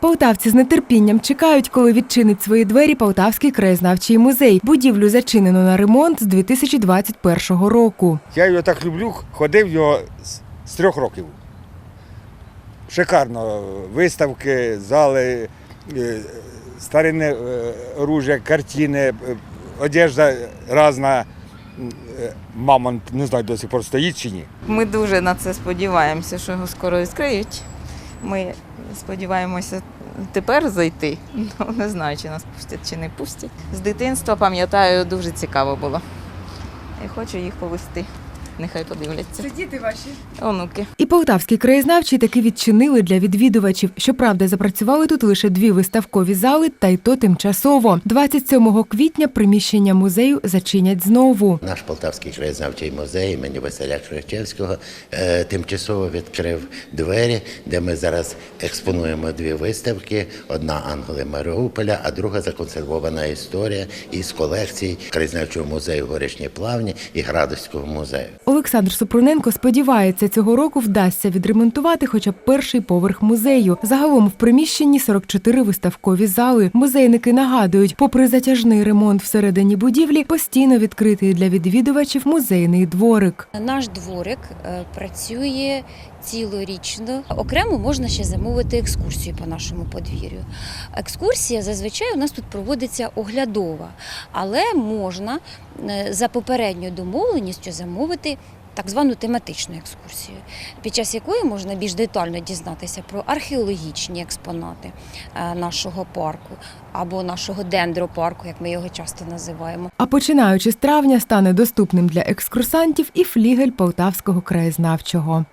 Полтавці з нетерпінням чекають, коли відчинить свої двері Полтавський краєзнавчий музей. Будівлю зачинено на ремонт з 2021 року. Я його так люблю, ходив в нього з, з трьох років. Шикарно. Виставки, зали, е, старинне е, оружие, картини, е, одежда різна. Мамонт, не знаю, до сих пор стоїть чи ні. Ми дуже на це сподіваємося, що його скоро відкриють. Ми сподіваємося тепер зайти. Ну, не знаю, чи нас пустять, чи не пустять. З дитинства пам'ятаю, дуже цікаво було. І хочу їх повести. Нехай подивляться. Це діти ваші? Онуки. І Полтавський краєзнавчий таки відчинили для відвідувачів. Щоправда, запрацювали тут лише дві виставкові зали, та й то тимчасово. 27 квітня приміщення музею зачинять знову. Наш Полтавський краєзнавчий музей імені Василя Кричевського е, тимчасово відкрив двері, де ми зараз експонуємо дві виставки: одна Ангели Маріуполя, а друга законсервована історія із колекцій краєзнавчого музею Горішні Плавні і Градовського музею. Олександр Супруненко сподівається, цього року вдасться відремонтувати хоча б перший поверх музею. Загалом в приміщенні 44 виставкові зали. Музейники нагадують, попри затяжний ремонт всередині будівлі, постійно відкритий для відвідувачів музейний дворик. Наш дворик е, працює цілорічно. Окремо можна ще замовити екскурсію по нашому подвір'ю. Екскурсія зазвичай у нас тут проводиться оглядова, але можна е, за попередньою домовленістю замовити. Так звану тематичну екскурсію, під час якої можна більш детально дізнатися про археологічні експонати е, нашого парку або нашого дендропарку, як ми його часто називаємо. А починаючи з травня стане доступним для екскурсантів і флігель Полтавського краєзнавчого.